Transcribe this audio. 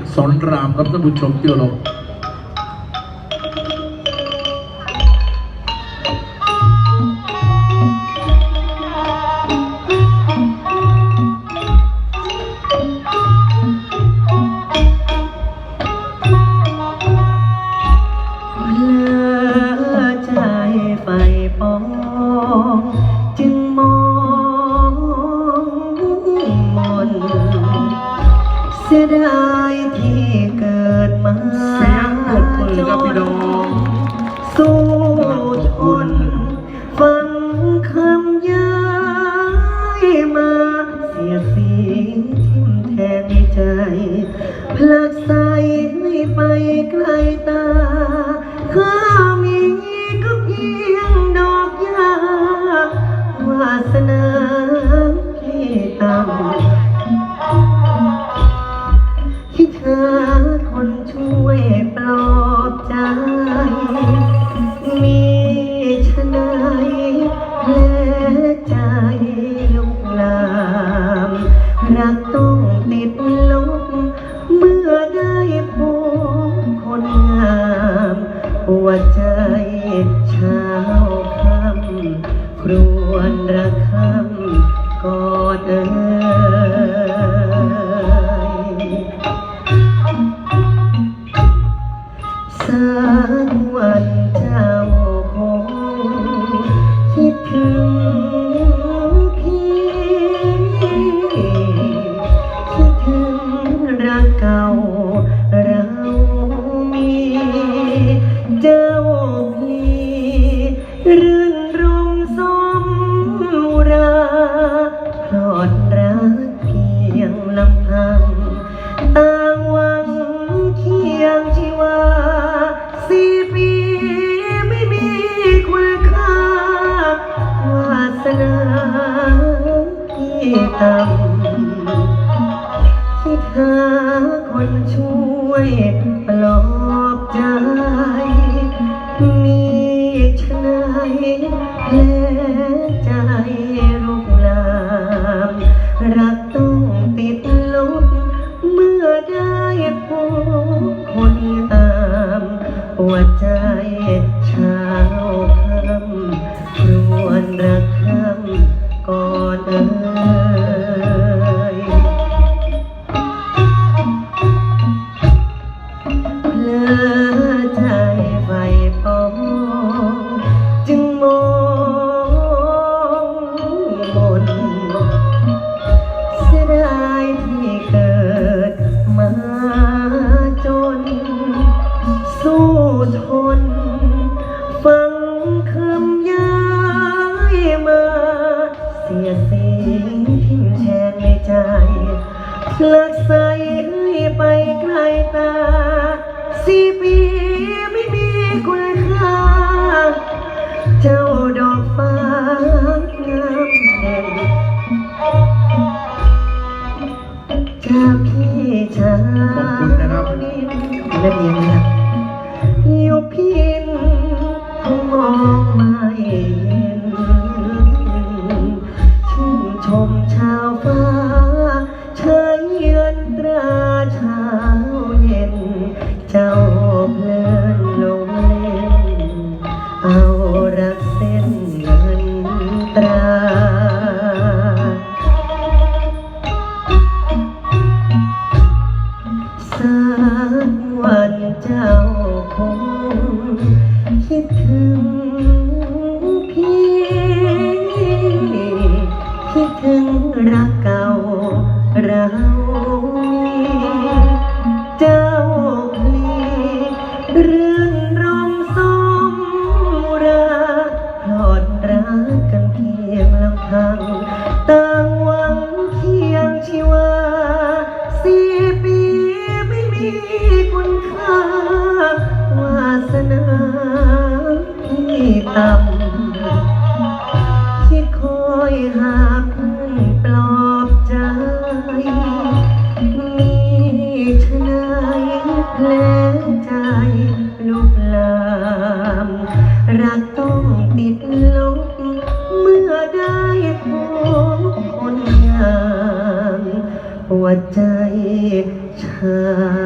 กสอนรามครับท่านผู้ชมที่เคารพ สียดายที่เกิดมาเสียงปรบมือครับพี่น้องสู้ทนฟังคำย้ายมา เสียสีทิมแทงในใจพลักใส วใจเช้าค่ำครวนระคำ ต่ำคิดหาคนช่วยปลอบใจ มีชะไหนแล หลักใสให้ไปไกลตาสี่ปีไม่มีคุณค่า เจ้าดอกฟ้างามเด่นจากพี่ชาขอบคุณนะครับและเพียงนะอยู่พินคงมองไม่เห็น ตรา กกันเพียงลำพังต่างหวังเคียงชีวาสี่ปีไม่มีคุณค่าวาสนาที่ต่ำที่คอยหาเพื่อนปลอบใจ มีชะไหนแผลใจลุ ใจชา